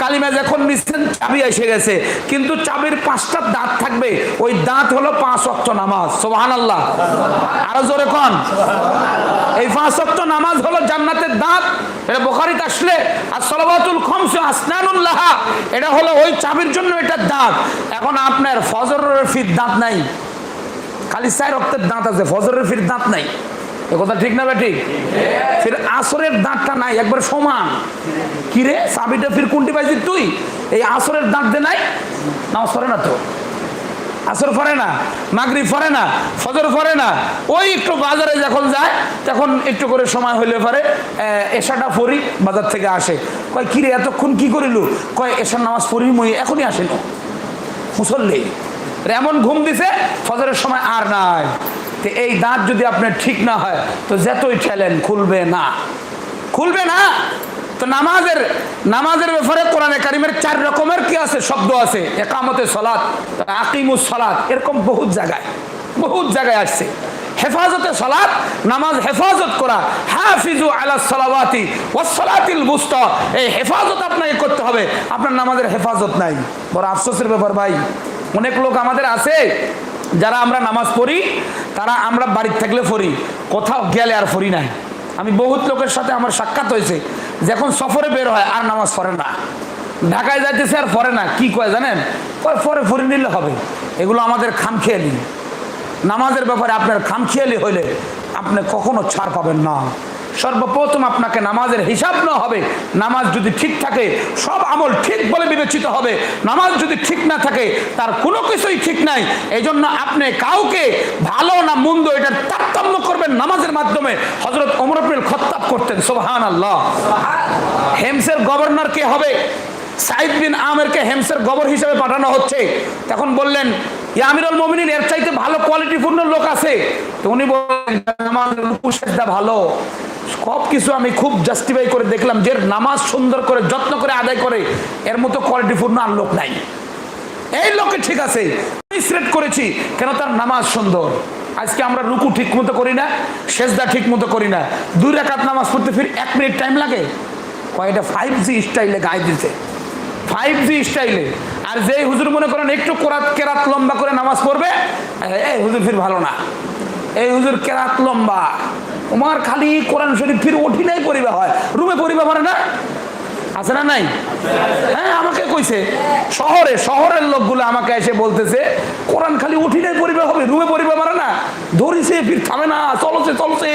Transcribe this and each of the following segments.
কালিমা যখন নিচ্ছেন, চাবি এসে গেছে। কিন্তু চাবির পাঁচটা দাঁত থাকবে। ওই দাঁত হলো পাঁচ অক্ট নামাজ। সোহান আল্লাহ আরও জোরে কন। এই পাঁচ অক্ট নামাজ হলো জান্নাতের দাঁত। এটা বোখারিতে আসলে, আর সলাবাতুল খমস আসনানুল্লাহ এটা হলো ওই চাবির জন্য এটা দাঁত। এখন আপনার ফজরের ফির দাঁত নাই। খালি চার রক্তের দাঁত আছে, ফজরের ফির দাঁত নাই। এ কথা ঠিক না ঠিক? ফির আসরের দাঁতটা নাই, একবার সমান। কিরে চাবিটা ফির কোনটি পাইছি তুই? এই আসরের দাঁত দে নাই? না সরে না তো? আসর ফরে না? মাগরি ফরে না? ফজর ফরে না? ওই একটু বাজারে যখন যায়, তখন একটু করে সময় হইলে পরে এশাটা ফরি বাজার থেকে আসে। কয় কিরে এতক্ষণ কি করিলু? কয়, এশার নামাজ পড়ি মই, এখনই আসেন। মুসল্লি এমন ঘুম দিছে, ফজরের সময় আর নাই। তো এই দাঁত যদি আপনার ঠিক না হয়, তো যতই ঠেলেন, খুলবে না। খুলবে না? তো নামাজের নামাজের ব্যাপারে কোরআনে কারিমের চার রকমের কি আছে? শব্দ আছে, একামতে সলাৎ, আকিমুস সলাৎ, এরকম বহুত জায়গায় বহুত জায়গায় আসছে। হেফাজতে সলাৎ, নামাজ হেফাজত করা, হাফিজু আলা সালাওয়াতি ওয়াস সালাতিল বুস্তা, এই হেফাজত আপনাকে করতে হবে। আপনার নামাজের হেফাজত নাই। বড় আফসোসের ব্যাপার ভাই, অনেক লোক আমাদের আছে যারা আমরা নামাজ পড়ি, তারা আমরা বাড়ির থাকলে পড়ি কোথাও গেলে আর পড়ি নাই। আমি বহুত লোকের সাথে আমার সাক্ষাৎ হয়েছে, যখন সফরে বের হয়, আর নামাজ পড়ে না। ঢাকায় যাইতেছে আর পড়ে না, কি কয় জানেন? কয় পরে পড়ে নিলে হবে। এগুলো আমাদের খামখেয়ালি। নামাজের ব্যাপারে আপনার খামখেয়ালি হইলে আপনি কখনো ছাড় পাবেন না। সর্বপ্রথম আপনাকে নামাজের হিসাব না হবে। নামাজ যদি ঠিক থাকে, সব আমল ঠিক বলে বিবেচিত হবে। নামাজ যদি ঠিক না থাকে, তার কোনো কিছুই ঠিক নাই। এই জন্য আপনি কাউকে ভালো না মন্দ এটার তারতম্য করবেন নামাজের মাধ্যমে। হজরত অমর আব্দুল খত্তাব করতেন সোহান আল্লাহ হেমসের গভর্নর কে হবে সাইদ বিন আমেরকে হেমসের গবর হিসেবে পাঠানো হচ্ছে। তখন বললেন আমিরুল এর চাইতে ভালো কোয়ালিটিপূর্ণ লোক আছে। তো উনি বললেন আমার ভালো। সব কিছু আমি খুব জাস্টিফাই করে দেখলাম যে নামাজ সুন্দর করে, যত্ন করে আদায় করে, এর মতো কোয়ালিটিপূর্ণ আর লোক নাই। এই লোকে ঠিক আছে সিলেক্ট করেছি, কেন তার নামাজ সুন্দর? আজকে আমরা রুকু ঠিক মতো করি না, সেজদা ঠিক মতো করি না। দুই রাকাত নামাজ পড়তে ফির এক মিনিট টাইম লাগে। কয়টা ফাইভ জি স্টাইলে গায়ে দিতে ফাইভ জি স্টাইলে আর যেই হুজুর মনে করেন একটু কোরাত, কেরাত লম্বা করে নামাজ পড়বে এই হুজুর ফির ভালো না। এই হুজুর কেরাত লম্বা। তোমার খালি কোরআন শরীফ ফির ওঠি নাই পরিবা হয়। রুমে পরিবা পারে না? আছে না নাই? হ্যাঁ আমাকে কইছে। শহরে, শহরের লোকগুলো আমাকে এসে বলতেছে, কোরআন খালি উঠি নাই পরিবে হবে, রুমে পরিবে পারে না, ধরিছে, ফির থামে না, চলছে চলছে।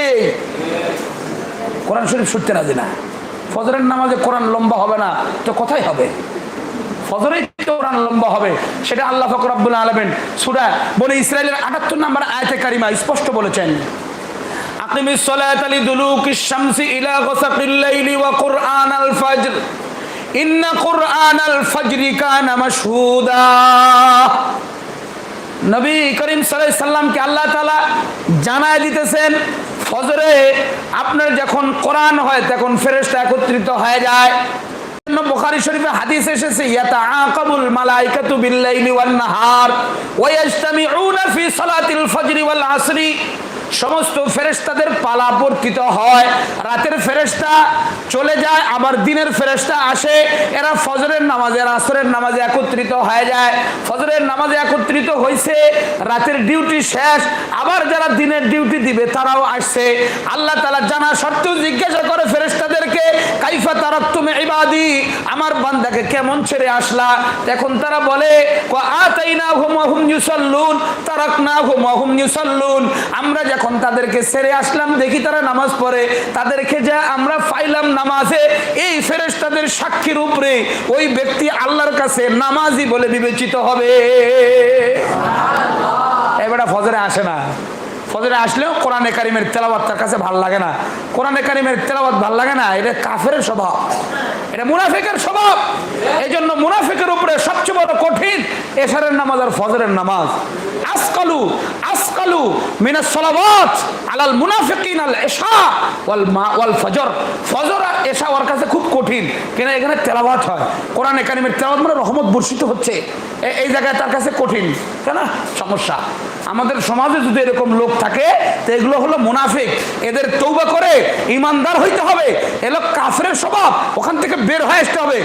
কোরআন শরীফ শুনতে রাজি না। ফজরের নামাজে কোরআন লম্বা হবে না, তো কোথায় হবে? ফজরেই তো কোরআন লম্বা হবে সেটা আল্লাহ ফকর আব্বুল আলমেন সুরা বলে ইসরায়েলের আটাত্তর নাম্বার আয়তে কারিমা স্পষ্ট বলেছেন أقم الصلاة لدلوك الشمس إلى غسق الليل وقرآن الفجر إن قرآن الفجر كان مشهودا নবী করিম সাল্লামকে আল্লাহ তালা জানায় দিতেছেন ফজরে আপনার যখন কোরআন হয় তখন ফেরেশতা একত্রিত হয়ে যায় জন্য বুখারী শরীফে হাদিস এসেছে মালাইকাতু বিল-লাইলি ওয়ান-নাহার ওয়া ইয়াজতামিউনা ফি সালাতিল ফজরি ওয়াল আসরি। সমস্ত পালাবর্তিত হয়। রাতের চলে যায়, আবার দিনের আসে। এরা ফজরের নামাজে, আসরের নামাজে একত্রিত হয়ে যায়। ফজরের নামাজে একত্রিত হয়েছে রাতের ডিউটি শেষ, আবার যারা দিনের ডিউটি দিবে তারাও আসছে। আল্লাহ তাআলা জানা সত্ত্বেও জিজ্ঞাসা করে ফেরেশতাদেরকে কাইফা তারাক্তুম ইবাদি। আমার বান্দাকে কেমন ছেড়ে আসলা? এখন তারা বলে আমরা যখন তাদেরকে আসলাম, দেখি তারা নামাজ পড়ে। তাদেরকে যা আমরা নামাজে, এই ফেরেশতাদের সাক্ষীর উপরে ওই ব্যক্তি আল্লাহর কাছে নামাজি বলে বিবেচিত হবে। এবারে ফজরে আসে না। ফজরে আসলেও কোরআনে কারিমের তেলাবাদ তার কাছে ভালো লাগে না। কোরআনে কারিমের তেলাবাদ ভালো লাগে না, এটা কাফের স্বভাব। এটা মুনাফিকের স্বভাব। এই জন্য মুনাফিকের উপরে সবচেয়ে বড় কঠিন এশারের নামাজ আর ফজরের নামাজ। আসকালু আসকালু মিনাস আলাল মুনাফিকিন আল ইশা ওয়াল মা ওয়াল ফজর ফজর আর এশা ওর কাছে খুব কঠিন, কেন এখানে তেলাওয়াত হয়? কোরআনে তেলাওয়াত মানে রহমত বর্ষিত হচ্ছে। এই জায়গায় তার কাছে কঠিন সমস্যা। আমাদের সমাজে যদি এরকম লোক থাকে, তো এগুলো হলো মুনাফিক। এদের তৌবা করে ইমানদার হইতে হবে। এলো কাফরের স্বভাব, ওখান থেকে বের হয়ে আসতে হবে।